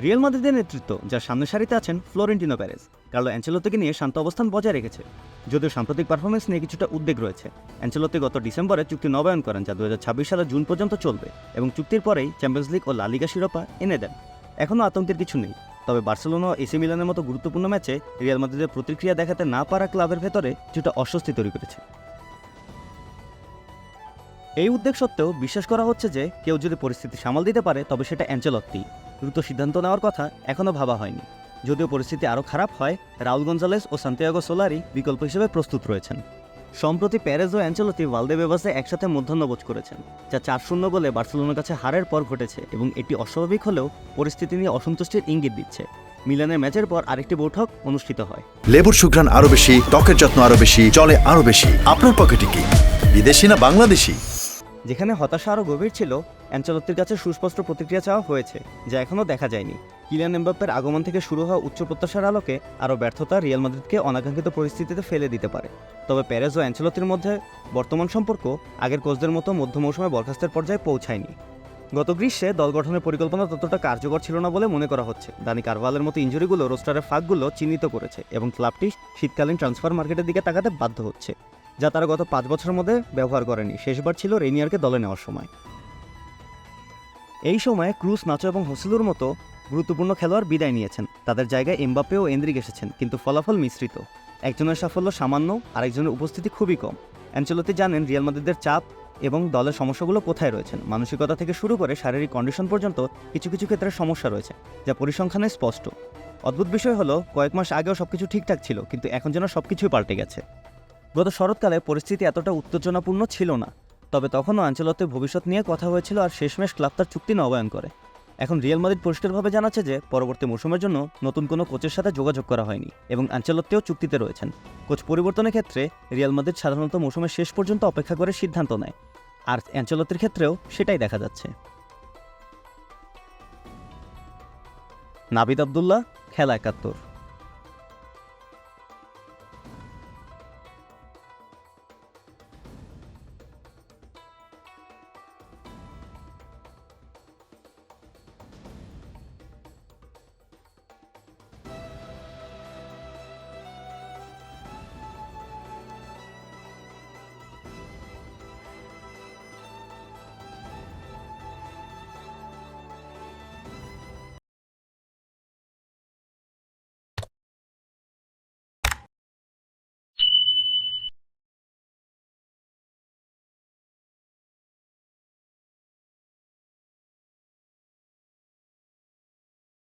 Real মাদ্রিদের নেতৃত্ব, যার সামনের সারিতে আছেন ফ্লোরেন্টিনো প্যারেস কার্লো অ্যাঞ্চেলোত্তিকে নিয়ে শান্ত অবস্থান বজায় রেখেছে। যদিও সাম্প্রতিক পারফরমেন্স নিয়ে কিছুটা উদ্বেগ রয়েছে অ্যাঞ্চেলোত্তি গত ডিসেম্বরে চুক্তি নবায়ন করেন, যা দু হাজার ছাব্বিশ সালের জুন পর্যন্ত চলবে এবং চুক্তির পরেই চ্যাম্পিয়ন্স লিগ ও লালিগা শিরোপা এনে দেন। এখনও আতঙ্কের কিছু নেই, তবে বার্সেলোনা ও এসি মিলানের মতো গুরুত্বপূর্ণ ম্যাচে রিয়াল মাদ্রিদের প্রতিক্রিয়া দেখাতে না পারা ক্লাবের ভেতরে কিছুটা অস্বস্তি তৈরি করেছে। এই উদ্বেগ সত্ত্বেও বিশ্বাস করা হচ্ছে যে কেউ যদি পরিস্থিতি সামাল দিতে পারে, তবে সেটা অ্যাঞ্চেলত্তি। দ্রুত সিদ্ধান্ত নেওয়ার কথা এখনও ভাবা হয়নি। যদিও পরিস্থিতি আরও খারাপ হয়, রাউল গঞ্জালেস ও সান্তিয়াগো সোলারি বিকল্প হিসেবে প্রস্তুত রয়েছেন। সম্প্রতি প্যারেজ ও অ্যাঞ্চেলতি ওয়ালদে বেবাসে একসাথে মধ্যাহ্নভোজ করেছেন, যা চার শূন্য বলে বার্সেলোনার কাছে হারের পর ঘটেছে এবং এটি অস্বাভাবিক হলেও পরিস্থিতি নিয়ে অসন্তুষ্টির ইঙ্গিত দিচ্ছে। মিলানের ম্যাচের পর আরেকটি বৈঠক অনুষ্ঠিত হয়। লেবুর সুঘ্রাণ আরও বেশি, ত্বকের যত্ন আরও বেশি, চলে আরও বেশি। আপনার পকেটে কি? বিদেশি না বাংলাদেশি? যেখানে হতাশা আরও গভীর ছিল, অ্যাঞ্চলত্তির কাছে সুস্পষ্ট প্রতিক্রিয়া চাওয়া হয়েছে, যা এখনও দেখা যায়নি। কিলিয়ান এমবাপ্পের আগমন থেকে শুরু হওয়া উচ্চ প্রত্যাশার আলোকে আরও ব্যর্থতা রিয়াল মাদ্রিদকে অনাকাঙ্ক্ষিত পরিস্থিতিতে ফেলে দিতে পারে। তবে প্যারেজ ও অ্যাঞ্চলত্তির মধ্যে বর্তমান সম্পর্ক আগের কোচদের মতো মধ্য মৌসুমে বরখাস্তের পর্যায়ে পৌঁছায়নি। গত গ্রীষ্মে দল গঠনের পরিকল্পনা ততটা কার্যকর ছিল না বলে মনে করা হচ্ছে। দানি কারওয়ালের মতো ইঞ্জুরিগুলো রোস্টারের ফাঁকগুলো চিহ্নিত করেছে এবং ক্লাবটি শীতকালীন ট্রান্সফার মার্কেটের দিকে তাকাতে বাধ্য হচ্ছে। যা তারা গত পাঁচ বছরের মধ্যে ব্যবহার করেনি। শেষবার ছিল রেনিয়ারকে দলে নেওয়ার সময়। এই সময়ে ক্রুস নাচো এবং হোসেলুর মতো গুরুত্বপূর্ণ খেলোয়াড় বিদায় নিয়েছেন। তাদের জায়গায় এমবাপ্পে ও এন্দ্রিক এসেছেন, কিন্তু ফলাফল মিশ্রিত। একজনের সাফল্য সামান্য, আরেকজনের উপস্থিতি খুবই কম। অ্যাঞ্চেলোতি জানেন, রিয়াল মাদ্রিদের চাপ এবং দলের সমস্যাগুলো কোথায় রয়েছেন মানসিকতা থেকে শুরু করে শারীরিক কন্ডিশন পর্যন্ত কিছু কিছু ক্ষেত্রে সমস্যা রয়েছে, যা পরিসংখ্যানে স্পষ্ট। অদ্ভুত বিষয় হলো, কয়েক মাস আগেও সবকিছু ঠিকঠাক ছিল, কিন্তু এখন যেন সবকিছুই পাল্টে গেছে। গত শরৎকালে পরিস্থিতি এতটা উত্তেজনাপূর্ণ ছিল না, তবে তখনও আঞ্চলতের ভবিষ্যৎ নিয়ে কথা হয়েছিল আর শেষমেশ ক্লাব তার চুক্তি নবায়ন করে। এখন রিয়াল মাদ্রিদ পরিষ্কারভাবে জানাচ্ছে যে, পরবর্তী মৌসুমের জন্য নতুন কোনো কোচের সাথে যোগাযোগ করা হয়নি এবং আঞ্চলত্তেও চুক্তিতে রয়েছেন। কোচ পরিবর্তনের ক্ষেত্রে রিয়াল মাদ্রিদ সাধারণত মৌসুমের শেষ পর্যন্ত অপেক্ষা করে সিদ্ধান্ত নেয়, আর অ্যাঞ্চলত্তির ক্ষেত্রেও সেটাই দেখা যাচ্ছে। নাবিদ আবদুল্লাহ, খেলা একাত্তর।